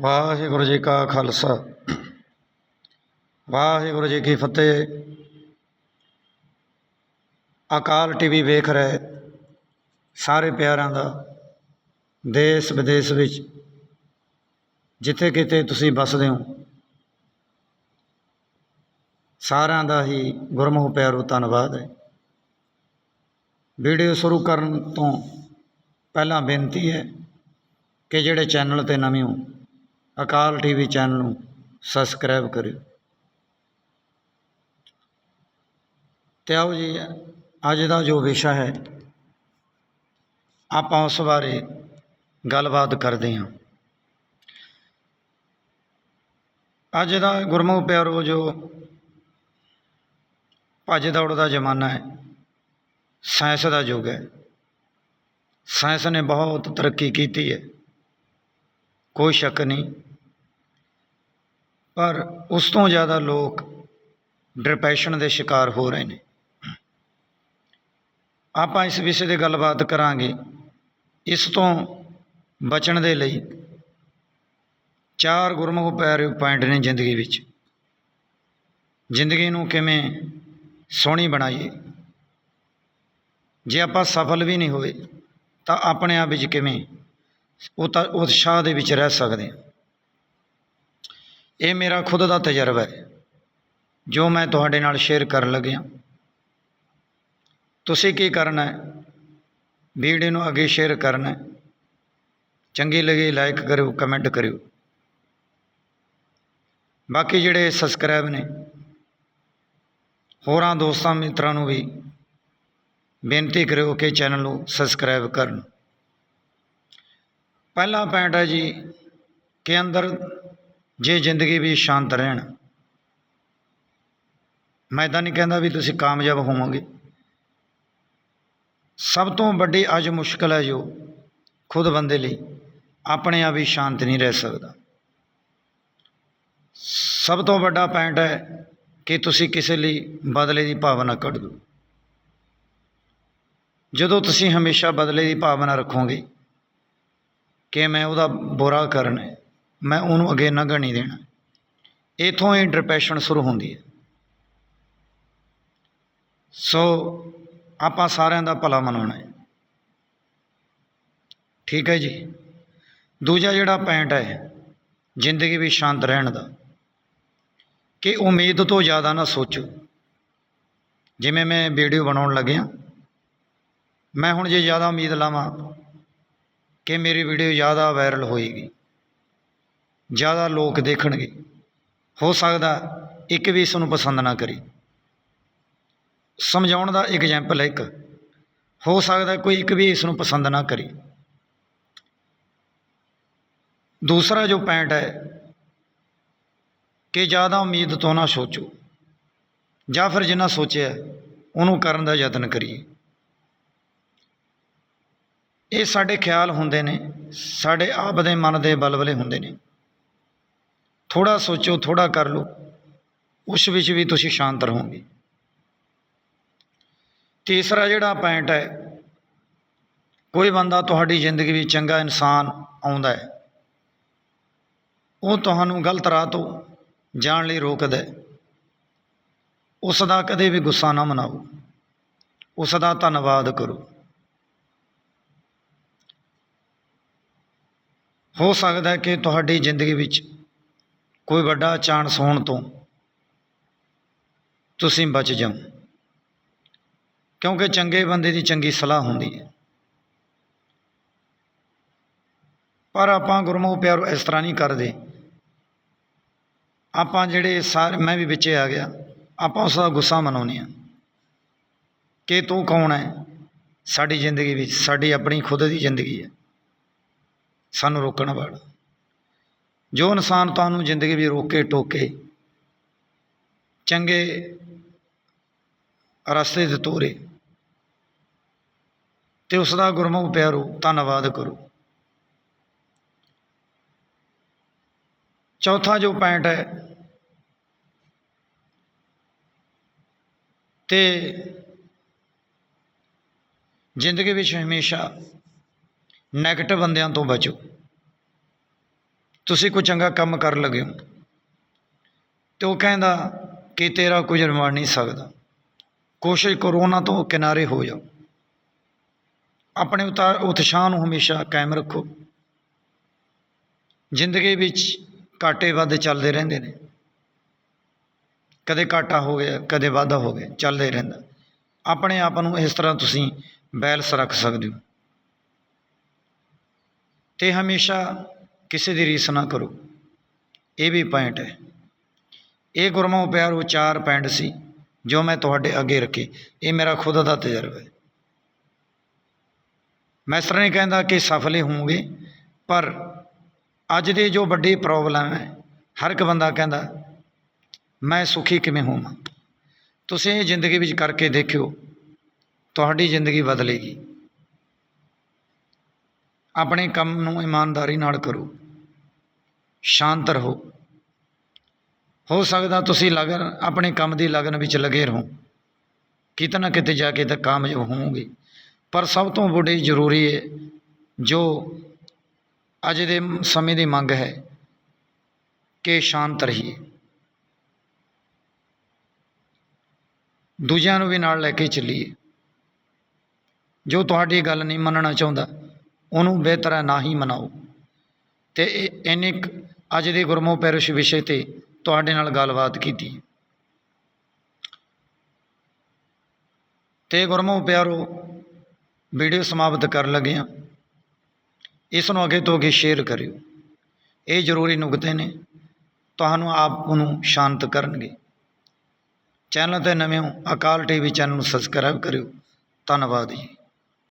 ਵਾਹਿਗੁਰੂ ਜੀ ਕਾ ਖਾਲਸਾ। ਵਾਹਿਗੁਰੂ ਜੀ ਕੀ ਫਤਿਹ। ਅਕਾਲ ਟੀਵੀ ਵੇਖ ਰਹੇ ਸਾਰੇ ਪਿਆਰਿਆਂ ਦਾ ਦੇਸ਼ ਵਿਦੇਸ਼ ਵਿੱਚ। ਜਿੱਥੇ ਕਿਤੇ ਤੁਸੀਂ ਵੱਸਦੇ ਹੋ। ਸਾਰਿਆਂ ਦਾ ਹੀ ਗੁਰਮੁਖ ਪਿਆਰੋ ਧੰਨਵਾਦ ਹੈ। ਵੀਡੀਓ ਸ਼ੁਰੂ ਕਰਨ ਤੋਂ ਪਹਿਲਾਂ ਬੇਨਤੀ ਹੈ ਕਿ ਜਿਹੜੇ ਚੈਨਲ ਤੇ ਨਵੇਂ ਹੋ ਅਕਾਲ ਟੀਵੀ ਚੈਨਲ ਨੂੰ ਸਬਸਕ੍ਰਾਈਬ ਕਰਿਓ। ਤੇ ਆਓ ਜੀ, ਅੱਜ ਦਾ ਜੋ ਵਿਸ਼ਾ ਹੈ, ਆਪਾਂ ਉਸ ਬਾਰੇ ਗੱਲਬਾਤ ਕਰਦੇ ਹਾਂ। ਅੱਜ ਦਾ ਗੁਰਮੁਖ ਪਿਆਰੋ, ਜੋ ਭੱਜ ਦੌੜ ਦਾ ਜ਼ਮਾਨਾ ਹੈ, ਸਾਇੰਸ ਦਾ ਯੁੱਗ ਹੈ। ਸਾਇੰਸ ਨੇ ਬਹੁਤ ਤਰੱਕੀ ਕੀਤੀ ਹੈ, ਕੋਈ ਸ਼ੱਕ ਨਹੀਂ। ਪਰ ਉਸ ਤੋਂ ਜ਼ਿਆਦਾ ਲੋਕ ਡਿਪਰੈਸ਼ਨ ਦੇ ਸ਼ਿਕਾਰ ਹੋ ਰਹੇ ਨੇ। ਆਪਾਂ ਇਸ ਵਿਸ਼ੇ 'ਤੇ ਗੱਲਬਾਤ ਕਰਾਂਗੇ। ਇਸ ਤੋਂ ਬਚਣ ਦੇ ਲਈ ਚਾਰ ਗੁਰਮੁਖ ਪਿਆਰੇ ਪੁਆਇੰਟ ਨੇ ਜ਼ਿੰਦਗੀ ਵਿੱਚ। ਜ਼ਿੰਦਗੀ ਨੂੰ ਕਿਵੇਂ ਸੋਹਣੀ ਬਣਾਈਏ। ਜੇ ਆਪਾਂ ਸਫਲ ਵੀ ਨਹੀਂ ਹੋਏ, ਤਾਂ ਆਪਣੇ ਆਪ ਵਿੱਚ ਕਿਵੇਂ ਉਹ ਤਾਂ ਉਤਸ਼ਾਹ ਦੇ ਵਿੱਚ ਰਹਿ ਸਕਦੇ ਹਾਂ। ਇਹ ਮੇਰਾ ਖੁਦ ਦਾ ਤਜਰਬਾ ਹੈ, ਜੋ ਮੈਂ ਤੁਹਾਡੇ ਨਾਲ ਸ਼ੇਅਰ ਕਰਨ ਲੱਗਿਆ। ਤੁਸੀਂ ਕੀ ਕਰਨਾ ਹੈ? ਵੀਡੀਓ ਨੂੰ ਅੱਗੇ ਸ਼ੇਅਰ ਕਰਨਾ ਹੈ। ਚੰਗੀ ਲੱਗੇ ਲਾਈਕ ਕਰਿਓ ਕਮੈਂਟ ਕਰਿਓ। ਬਾਕੀ ਜਿਹੜੇ ਸਬਸਕ੍ਰਾਈਬ ਨੇ, ਹੋਰਾਂ ਦੋਸਤਾਂ ਮਿੱਤਰਾਂ ਨੂੰ ਵੀ ਬੇਨਤੀ ਕਰਿਓ ਕਿ ਚੈਨਲ ਨੂੰ ਸਬਸਕ੍ਰਾਈਬ ਕਰਨ। ਪਹਿਲਾ ਪੁਆਇੰਟ ਹੈ ਜੀ ਕਿ ਅੰਦਰ ਜੇ ਜ਼ਿੰਦਗੀ ਵੀ ਸ਼ਾਂਤ ਰਹਿਣ। ਮੈਂ ਤਾਂ ਨਹੀਂ ਕਹਿੰਦਾ ਵੀ ਤੁਸੀਂ ਕਾਮਯਾਬ ਹੋਵੋਗੇ। ਸਭ ਤੋਂ ਵੱਡੀ ਅੱਜ ਮੁਸ਼ਕਲ ਹੈ ਜੋ ਖੁਦ ਬੰਦੇ ਲਈ ਆਪਣੇ ਆਪ ਹੀ ਸ਼ਾਂਤ ਨਹੀਂ ਰਹਿ ਸਕਦਾ। ਸਭ ਤੋਂ ਵੱਡਾ ਪੁਆਇੰਟ ਹੈ ਕਿ ਤੁਸੀਂ ਕਿਸੇ ਲਈ ਬਦਲੇ ਦੀ ਭਾਵਨਾ ਕੱਢ ਦਿਓ। ਜਦੋਂ ਤੁਸੀਂ ਹਮੇਸ਼ਾ ਬਦਲੇ ਦੀ ਭਾਵਨਾ ਰੱਖੋਗੇ ਕਿ ਮੈਂ ਉਹਦਾ ਬੁਰਾ ਕਰਨਾ ਮੈਂ ਉਹਨੂੰ ਅੱਗੇ ਲੰਘਣ ਨਹੀਂ ਦੇਣਾ। ਇਥੋਂ ਹੀ ਡਿਪਰੈਸ਼ਨ ਸ਼ੁਰੂ ਹੁੰਦੀ ਹੈ। ਸੋ ਆਪਾਂ ਸਾਰਿਆਂ ਦਾ ਭਲਾ ਮਨਾਉਣਾ ਹੈ। ਠੀਕ ਹੈ ਜੀ? ਦੂਜਾ ਜਿਹੜਾ ਪੁਆਇੰਟ ਹੈ, ਜ਼ਿੰਦਗੀ ਵਿੱਚ ਸ਼ਾਂਤ ਰਹਿਣ ਦਾ। ਕਿ ਉਮੀਦ ਤੋਂ ਜ਼ਿਆਦਾ ਨਾ ਸੋਚੋ। ਜਿਵੇਂ ਮੈਂ ਵੀਡੀਓ ਬਣਾਉਣ ਲੱਗਿਆ, ਮੈਂ ਹੁਣ ਜੇ ਜ਼ਿਆਦਾ ਉਮੀਦ ਲਾਵਾਂ ਕਿ ਮੇਰੀ ਵੀਡੀਓ ਜ਼ਿਆਦਾ ਵਾਇਰਲ ਹੋਏਗੀ। ਜ਼ਿਆਦਾ ਲੋਕ ਦੇਖਣਗੇ। ਹੋ ਸਕਦਾ ਇੱਕ ਵੀ ਇਸ ਨੂੰ ਪਸੰਦ ਨਾ ਕਰੇ। ਸਮਝਾਉਣ ਦਾ ਐਗਜ਼ਾਮਪਲ ਹੈ ਇੱਕ। ਹੋ ਸਕਦਾ ਕੋਈ ਇੱਕ ਵੀ ਇਸ ਨੂੰ ਪਸੰਦ ਨਾ ਕਰੇ। ਦੂਸਰਾ ਜੋ ਪੁਆਇੰਟ ਹੈ ਕਿ ਜ਼ਿਆਦਾ ਉਮੀਦ ਤੋਂ ਨਾ ਸੋਚੋ। ਜਾਂ ਫਿਰ ਜਿੰਨਾ ਸੋਚਿਆ, ਉਹਨੂੰ ਕਰਨ ਦਾ ਯਤਨ ਕਰੀਏ। ਇਹ ਸਾਡੇ ਖਿਆਲ ਹੁੰਦੇ ਨੇ, ਸਾਡੇ ਆਪ ਦੇ ਮਨ ਦੇ ਬਲਬਲੇ ਹੁੰਦੇ ਨੇ। ਥੋੜਾ ਸੋਚੋ ਥੋੜਾ ਕਰ ਲਓ। ਉਸ ਵਿੱਚ ਵੀ ਤੁਸੀਂ ਸ਼ਾਂਤ ਰਹੋਗੇ। ਤੀਸਰਾ ਜਿਹੜਾ ਪੁਆਇੰਟ ਹੈ, ਕੋਈ ਬੰਦਾ ਤੁਹਾਡੀ ਜ਼ਿੰਦਗੀ ਵਿੱਚ ਚੰਗਾ ਇਨਸਾਨ ਆਉਂਦਾ ਹੈ। ਉਹ ਤੁਹਾਨੂੰ ਗਲਤ ਰਾਹ ਤੋਂ ਜਾਣ ਲਈ ਰੋਕਦਾ ਹੈ। ਉਸ ਦਾ ਕਦੇ ਵੀ ਗੁੱਸਾ ਨਾ ਮਨਾਓ। ਉਸ ਦਾ ਧੰਨਵਾਦ ਕਰੋ। ਹੋ ਸਕਦਾ ਹੈ ਕਿ ਤੁਹਾਡੀ ਜ਼ਿੰਦਗੀ ਵਿੱਚ ਕੋਈ ਵੱਡਾ ਚਾਂਸ ਹੋਣ ਤੋਂ ਤੁਸੀਂ ਬਚ ਜਾਓ। ਕਿਉਂਕਿ ਚੰਗੇ ਬੰਦੇ ਦੀ ਚੰਗੀ ਸਲਾਹ ਹੁੰਦੀ ਹੈ। ਪਰ ਆਪਾਂ ਗੁਰਮੁਖ ਪਿਆਰੋ ਇਸ ਤਰ੍ਹਾਂ ਨਹੀਂ ਕਰਦੇ। ਆਪਾਂ ਜਿਹੜੇ ਸਾਰੇ, ਮੈਂ ਵੀ ਵਿੱਚੇ ਆ ਗਿਆ। ਆਪਾਂ ਉਸ ਦਾ ਗੁੱਸਾ ਮਨਾਉਂਦੇ ਆ ਕਿ ਤੂੰ ਕੌਣ ਹੈ? ਸਾਡੀ ਜ਼ਿੰਦਗੀ ਵਿੱਚ, ਸਾਡੀ ਆਪਣੀ ਖੁਦ ਦੀ ਜ਼ਿੰਦਗੀ ਹੈ। ਸਾਨੂੰ ਰੋਕਣ ਵਾਲਾ ਜੋ ਇਨਸਾਨ ਤੁਹਾਨੂੰ ਜ਼ਿੰਦਗੀ ਵੀ ਰੋਕੇ, ਟੋਕੇ, ਚੰਗੇ ਰਸਤੇ ਤੇ ਤੋਰੇ ਤੇ ਉਸ ਦਾ ਗੁਰਮੁਖ ਪਿਆਰੋ, ਧੰਨਵਾਦ ਕਰੋ। ਚੌਥਾ ਜੋ ਪੁਆਇੰਟ ਹੈ ਤੇ ਜ਼ਿੰਦਗੀ ਵਿੱਚ ਹਮੇਸ਼ਾ ਨੈਗੇਟਿਵ ਬੰਦਿਆਂ ਤੋਂ ਬਚੋ। ਤੁਸੀਂ ਕੋਈ ਚੰਗਾ ਕੰਮ ਕਰਨ ਲੱਗੇ ਹੋ ਅਤੇ ਉਹ ਕਹਿੰਦਾ ਕਿ ਤੇਰਾ ਕੁਝ ਰਮਾ ਨਹੀਂ ਸਕਦਾ। ਕੋਸ਼ਿਸ਼ ਕਰੋ ਉਹਨਾਂ ਤੋਂ ਕਿਨਾਰੇ ਹੋ ਜਾਓ। ਆਪਣੇ ਉਤਾਰ ਉਤਸ਼ਾਹ ਨੂੰ ਹਮੇਸ਼ਾ ਕਾਇਮ ਰੱਖੋ। ਜ਼ਿੰਦਗੀ ਵਿੱਚ ਘਾਟੇ ਵਾਧੇ ਚੱਲਦੇ ਰਹਿੰਦੇ ਨੇ। ਕਦੇ ਘਾਟਾ ਹੋ ਗਿਆ, ਕਦੇ ਵਾਧਾ ਹੋ ਗਿਆ, ਚੱਲਦੇ ਰਹਿੰਦਾ। ਆਪਣੇ ਆਪ ਨੂੰ ਇਸ ਤਰ੍ਹਾਂ ਤੁਸੀਂ ਬੈਲਸ ਰੱਖ ਸਕਦੇ ਹੋ। ਤੇ ਹਮੇਸ਼ਾ ਕਿਸੇ ਦੀ ਰੀਸ ਨਾ ਕਰੋ। ਇਹ ਵੀ ਪੁਆਇੰਟ ਹੈ। ਇਹ ਗੁਰਮੁਖ ਪਿਆਰੋ ਚਾਰ ਪੈਂਡ ਸੀ ਜੋ ਮੈਂ ਤੁਹਾਡੇ ਅੱਗੇ ਰੱਖੇ। ਇਹ ਮੇਰਾ ਖੁਦ ਦਾ ਤਜਰਬਾ ਹੈ। ਮੈਂ ਇਸ ਤਰ੍ਹਾਂ ਨਹੀਂ ਕਹਿੰਦਾ ਕਿ ਸਫਲ ਹੀ ਹੋਵਾਂਗੇ, ਪਰ ਅੱਜ ਦੀ ਜੋ ਵੱਡੀ ਪ੍ਰੋਬਲਮ ਹੈ, ਹਰ ਇੱਕ ਬੰਦਾ ਕਹਿੰਦਾ, ਮੈਂ ਸੁਖੀ ਕਿਵੇਂ ਹੋਵਾਂ? ਤੁਸੀਂ ਇਹ ਜ਼ਿੰਦਗੀ ਵਿੱਚ ਕਰਕੇ ਦੇਖਿਓ, ਤੁਹਾਡੀ ਜ਼ਿੰਦਗੀ ਬਦਲੇਗੀ। ਆਪਣੇ ਕੰਮ ਨੂੰ ਇਮਾਨਦਾਰੀ ਨਾਲ ਕਰੋ। ਸ਼ਾਂਤ ਰਹੋ। ਹੋ ਸਕਦਾ ਤੁਸੀਂ ਲਗਨ, ਆਪਣੇ ਕੰਮ ਦੀ ਲਗਨ ਵਿੱਚ ਲੱਗੇ ਰਹੋ। ਕਿਤੇ ਨਾ ਕਿਤੇ ਜਾ ਕੇ ਤਾਂ ਕਾਮਯਾਬ ਹੋਵੋਗੇ। ਪਰ ਸਭ ਤੋਂ ਵੱਡੀ ਜ਼ਰੂਰੀ ਹੈ ਜੋ ਅੱਜ ਦੇ ਸਮੇਂ ਦੀ ਮੰਗ ਹੈ ਕਿ ਸ਼ਾਂਤ ਰਹੀਏ। ਦੂਜਿਆਂ ਨੂੰ ਵੀ ਨਾਲ ਲੈ ਕੇ ਚੱਲੀਏ। ਜੋ ਤੁਹਾਡੀ ਗੱਲ ਨਹੀਂ ਮੰਨਣਾ ਚਾਹੁੰਦਾ ਉਹਨੂੰ ਬਿਹਤਰ ਨਾ ਹੀ ਮਨਾਓ। ਤੇ ਇਹਨੇ ਇੰਨੇ ਅੱਜ ਦੇ ਗੁਰਮੁਖ ਪੈਰਿਸ਼ ਵਿਸ਼ੇ ਤੇ ਤੁਹਾਡੇ ਨਾਲ ਗੱਲਬਾਤ ਕੀਤੀ। ਤੇ ਗੁਰਮੁਖ ਪਿਆਰੋ ਵੀਡੀਓ ਸਮਾਪਤ ਕਰਨ ਲੱਗੇ ਹਾਂ। ਇਸ ਨੂੰ ਅੱਗੇ ਤੋਂ ਅੱਗੇ ਸ਼ੇਅਰ ਕਰਿਓ। ਇਹ ਜ਼ਰੂਰੀ ਨੁਕਤੇ ਨੇ। ਤੁਹਾਨੂੰ ਆਪ ਨੂੰ ਸ਼ਾਂਤ ਕਰਨਗੇ। ਚੈਨਲ ਤੇ ਨਵੇਂ ਹੋ, ਅਕਾਲ ਟੀਵੀ ਚੈਨਲ ਨੂੰ ਸਬਸਕ੍ਰਾਈਬ ਕਰਿਓ। ਧੰਨਵਾਦ ਜੀ।